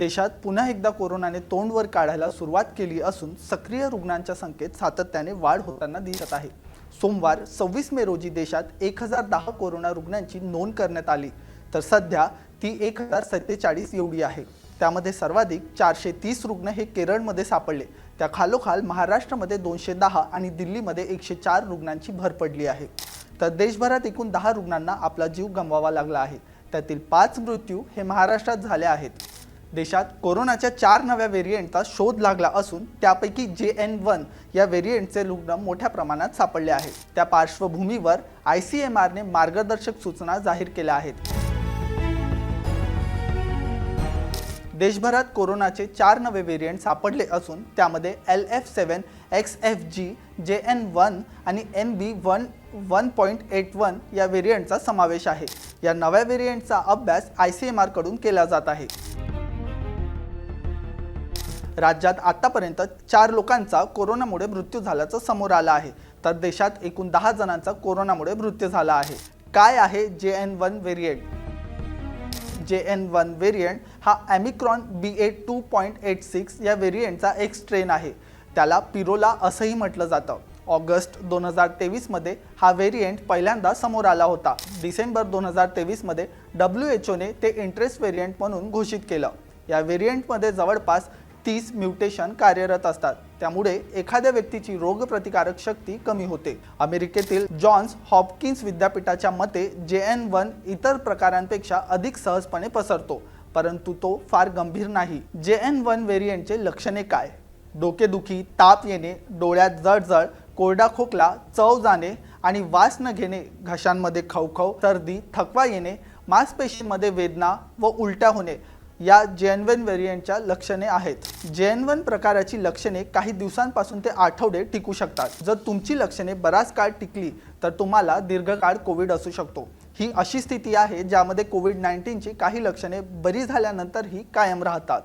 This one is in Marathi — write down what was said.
देशात पुन्हा एकदा कोरोनाने तोंडवर काढायला सुरुवात केली असून सक्रिय रुग्णांच्या संख्येत सातत्याने वाढ होताना दिसत आहे. सोमवार सव्वीस मे रोजी देशात एक हजार दहा कोरोना रुग्णांची नोंद करण्यात आली. तर सध्या ती एक हजार सत्तेचाळीस एवढी आहे. त्यामध्ये सर्वाधिक चारशे तीस रुग्ण हे केरळमध्ये सापडले. त्या खालोखाल महाराष्ट्रामध्ये दोनशे दहा आणि दिल्लीमध्ये एकशे चार रुग्णांची भर पडली आहे. तर देशभरात एकूण दहा रुग्णांना आपला जीव गमवावा लागला आहे. त्यातील पाच मृत्यू हे महाराष्ट्रात झाले आहेत. देशात कोरोनाच्या चार नव्या व्हेरियंटचा शोध लागला असून त्यापैकी जे एन वन या व्हेरियंटचे रुग्ण मोठ्या प्रमाणात सापडले आहेत. त्या पार्श्वभूमीवर आय सी एम आरने मार्गदर्शक सूचना जाहीर केल्या आहेत. देशभरात कोरोनाचे चार नवे व्हेरियंट सापडले असून त्यामध्ये L F seven X F G J N one आणि N B one one point eight one या व्हेरियंटचा समावेश आहे. या नव्या व्हेरियंटचा अभ्यास आय सी एम आरकडून केला जात आहे. राज्यात आतापर्यंत चार लोकांचा कोरोनामुळे मृत्यू झाल्याचं समोर आलं आहे. तर देशात एकूण दहा जणांचा कोरोनामुळे मृत्यू झाला आहे. काय आहे J N one variant J N one variant हा Omicron B A two point eight six या व्हेरियंटचा एक स्ट्रेन आहे. त्याला पिरोला असंही म्हटलं जातं. ऑगस्ट दोन हजार तेवीसमध्ये हा व्हेरियंट पहिल्यांदा समोर आला होता. डिसेंबर दोन हजार तेवीसमध्ये डब्ल्यू एच ओने ते इंटरेस्ट व्हेरियंट म्हणून घोषित केलं. या व्हेरियंटमध्ये जवळपास तीस म्युटेशन कार्यरत असतात. त्यामुळे एखाद्या व्यक्तीची रोगप्रतिकारक शक्ती कमी होते. अमेरिकेतील जॉन्स हॉपकिन्स विद्यापीठाच्या मते जे एन वन इतर प्रकारांपेक्षा अधिक सहजपणे पसरतो परंतु तो फार गंभीर नाही. जे एन वन व्हेरियंटचे लक्षणे काय? डोकेदुखी ताप येणे डोळ्यात जळजळ कोरडा खोकला चव जाणे आणि वास न घेणे घशांमध्ये खवखव सर्दी थकवा येणे मांसपेशींमध्ये वेदना व उलट्या होणे या जेन वन व्हेरियंटच्या लक्षणे आहेत. जेन वन प्रकाराची लक्षणे काही दिवसांपासून ते आठवडे टिकू शकतात. जर तुमची लक्षणे बराच काळ टिकली तर तुम्हाला दीर्घकाळ कोविड असू शकतो. ही अशी स्थिती आहे ज्यामध्ये कोविड नाईन्टीनची काही लक्षणे बरी झाल्यानंतरही कायम राहतात.